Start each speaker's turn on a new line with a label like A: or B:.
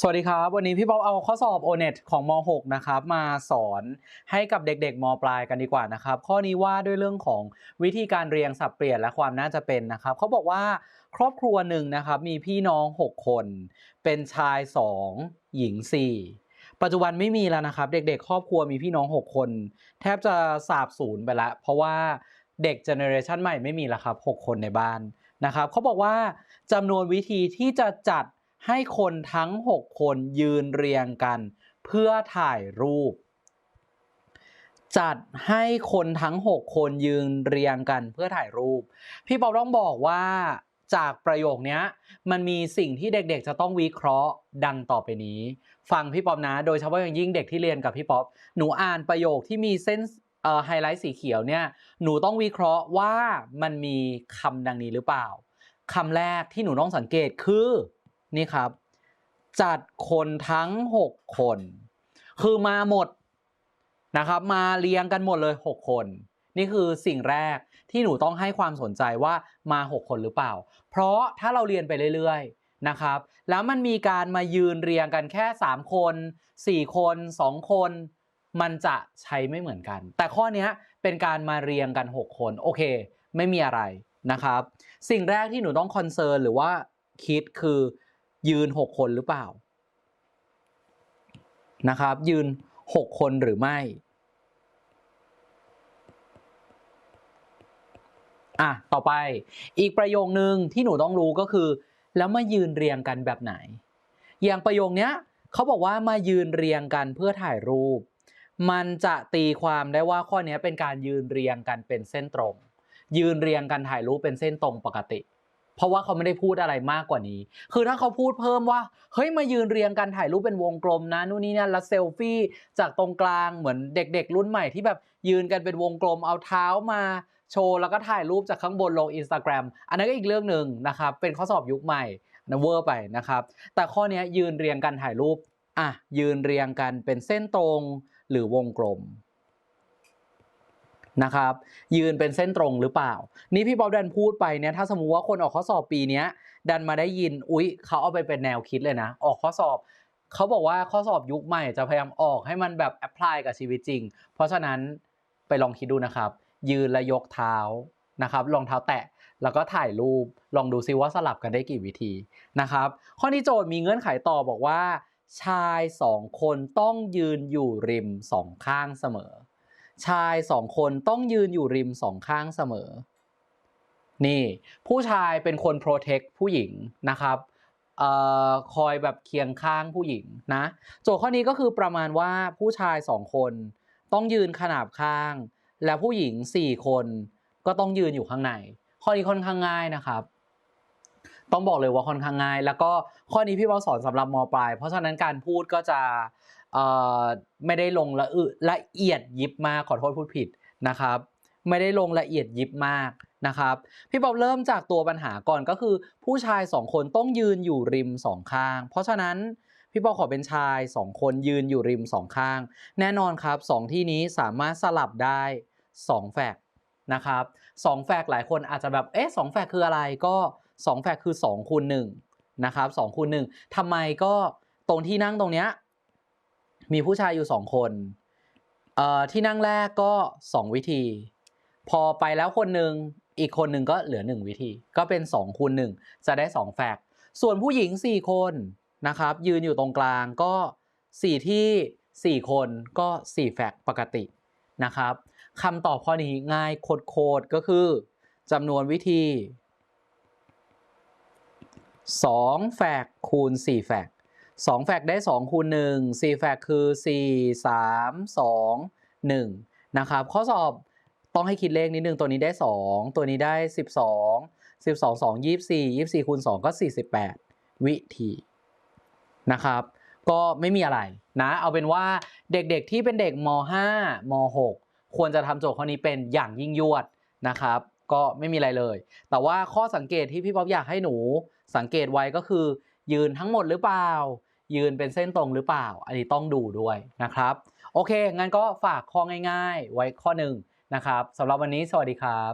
A: สวัสดีครับ วันนี้พี่ป๊อปเอาข้อสอบ o n e t ของม .6 นะครับมาสอนให้กับเด็กๆมปลายกันดีกว่านะครับ ข้อนี้ว่าด้วยเรื่องของวิธีการเรียงสับเปลี่ยนและความน่าจะเป็นนะครับเขาบอกว่าครอบครัวหนึ่งนะครับมีพี่น้อง 6 คน เป็นชาย 2 หญิง 4 ปัจจุบันไม่มีแล้วนะครับ เด็กๆ ครอบครัวมีพี่น้อง 6 คน แทบจะสาบสูญไปแล้วเพราะว่าเด็กเจเนอเรชันใหม่ไม่มีแล้วครับ 6 คนในบ้านนะครับเขาบอกว่าจำนวนวิธีที่จะจัด ให้คนทั้ง 6 คนยืนเรียงกัน เพื่อถ่ายรูป จัดให้คนทั้ง 6 คนยืนเรียงกันเพื่อถ่ายรูป พี่ป๊อปต้องบอกว่าจากประโยคนี้มันมีสิ่งที่เด็กๆ จะต้องวิเคราะห์ดังต่อไปนี้ ฟังพี่ป๊อปนะ โดยเฉพาะอย่างยิ่งเด็กที่เรียนกับพี่ป๊อปหนูอ่านประโยคที่มีเส้นไฮไลท์สีเขียวเนี่ยหนูต้องวิเคราะห์ว่ามันมีคำดังนี้หรือเปล่าคำแรกที่หนูต้องสังเกตคือ นี่ครับ จัดคนทั้ง 6 คน คือมาหมดนะครับ มาเรียงกันหมดเลย 6 คน นี่คือสิ่งแรกที่หนูต้องให้ความสนใจว่ามา 6 คนหรือเปล่า เพราะถ้าเราเรียนไปเรื่อยๆนะครับ แล้วมันมีการมายืนเรียงกันแค่ 3 คน 4 คน 2 คนมันจะใช้ไม่เหมือนกัน แต่ข้อนี้เป็นการมาเรียงกัน 6 คน โอเค ไม่มีอะไรนะครับ สิ่งแรกที่หนูต้องคอนเซิร์นหรือว่าคิดคือ ยืน 6 คนหรือเปล่านะครับ ยืน 6 คนหรือไม่อะต่อไปอีกประโยคนึงที่หนูต้องรู้ก็คือ แล้วมายืนเรียงกันแบบไหน อย่างประโยคนี้ยเขาบอกว่ามายืนเรียงกันเพื่อถ่ายรูป มันจะตีความได้ว่าข้อนี้เป็นการยืนเรียงกันเป็นเส้นตรง ยืนเรียงกันถ่ายรูปเป็นเส้นตรงปกติ เพราะว่าเขาไม่ได้พูดอะไรมากกว่านี้ คือถ้าเขาพูดเพิ่มว่า เฮ้ยมายืนเรียงกันถ่ายรูปเป็นวงกลมนะนู่นนี่นั่นแล้วเซลฟี่จากตรงกลางเหมือนเด็ก ๆ รุ่นใหม่ที่แบบยืนกันเป็นวงกลมเอาเท้ามาโชว์แล้วก็ถ่ายรูปจากข้างบนลงอินสตาแกรมอันนั้นก็อีกเรื่องหนึ่งนะครับ เป็นข้อสอบยุคใหม่นะเวอร์ไปนะครับ แต่ข้อนี้ยืนเรียงกันถ่ายรูป อะ ยืนเรียงกันเป็นเส้นตรงหรือวงกลม นะครับ ยืนเป็นเส้นตรงหรือเปล่า นี่พี่บ๊อบดันพูดไปเนี่ยถ้าสมมติว่าคนออกข้อสอบปีนี้ดันมาได้ยินอุ๊ยเขาเอาไปเป็นแนวคิดเลยนะ ออกข้อสอบเขาบอกว่าข้อสอบยุคใหม่จะพยายามออกให้มันแบบแอพพลายกับชีวิตจริง เพราะฉะนั้นไปลองคิดดูนะครับ ยืนและยกเท้านะครับรองเท้าแตะแล้วก็ถ่ายรูปลองดูซิว่าสลับกันได้กี่วิธีนะครับ ข้อนี้โจทย์มีเงื่อนไขต่อบอกว่า ชายสองคนต้องยืนอยู่ริมสองข้างเสมอ ชายสองคนต้องยืนอยู่ริมสองข้างเสมอ นี่ ผู้ชายเป็นคนโปรเทคผู้หญิงนะครับออคอยแบบเคียงข้างผู้หญิงนะ โจทย์ข้อนี้ก็คือประมาณว่าผู้ชายสองคนต้องยืนขนาบข้าง และผู้หญิงสี่คนก็ต้องยืนอยู่ข้างใน ข้อนี้ค่อนข้างง่ายนะครับ ต้องบอกเลยว่าค่อนข้างง่าย แล้วก็ข้อนี้พี่บอลสอนสำหรับมปลาย เพราะฉะนั้นการพูดก็จะ ไม่ได้ลงละละเอียดยิบมากขอโทษพูดผิดนะครับ ไม่ได้ลงละเอียดยิบมากนะครับพี่ป๊อบเริ่มจากตัวปัญหาก่อนก็คือ ผู้ชายสองคนต้องยืนอยู่ริมสองข้าง เพราะฉะนั้นพี่ป๊อบขอเป็นชายสองคนยืนอยู่ริมสองข้าง แน่นอนครับสองที่นี้สามารถสลับได้สองแฟกนะครับสองแฟกหลายคนอาจจะแบบเอ๊ะสองแฟกคืออะไรก็สองแฟกคือ2คูณหนึ่งนะครับสองคูณหนึ่งทำไมก็ตรงที่นั่งตรงเนี้ย มีผู้ชายอยู่สองคนเอ่อที่นั่งแรกก็2วิธี พอไปแล้วคนหนึ่งอีกคนหนึ่งก็เหลือ1วิธี ก็เป็น2คูณ1จะได้2แฟกส่วนผู้หญิง4คนนะครับ ยืนอยู่ตรงกลางก็4ที่4คนก็4แฟกปกตินะครับคำตอบข้อนี้ง่ายโคตรก็คือจำนวนวิธี2แฟกคูณ4แฟก 2แฟกได้ 2 คูณ1 4แฟกคือ 4 3 2 1 นะครับ ข้อสอบต้องให้คิดเลขนิดนึง ตัวนี้ได้ 2 ตัวนี้ได้ 12 12 2 24 24คูณ2ก็ 48 วิธีนะครับ ก็ไม่มีอะไรนะ เอาเป็นว่าเด็กๆที่เป็นเด็กม 5 ม 6 ควรจะทำโจทย์ข้อนี้เป็นอย่างยิ่งยวดนะครับ ก็ไม่มีอะไรเลย แต่ว่าข้อสังเกตที่พี่ป๊อบอยากให้หนูสังเกตไว้ก็คือ ยืนทั้งหมดหรือเปล่า ยืนเป็นเส้นตรงหรือเปล่า อันนี้ต้องดูด้วยนะครับ โอเค งั้นก็ฝากข้อง่าย ๆ ไว้ข้อหนึ่งนะครับสำหรับวันนี้สวัสดีครับ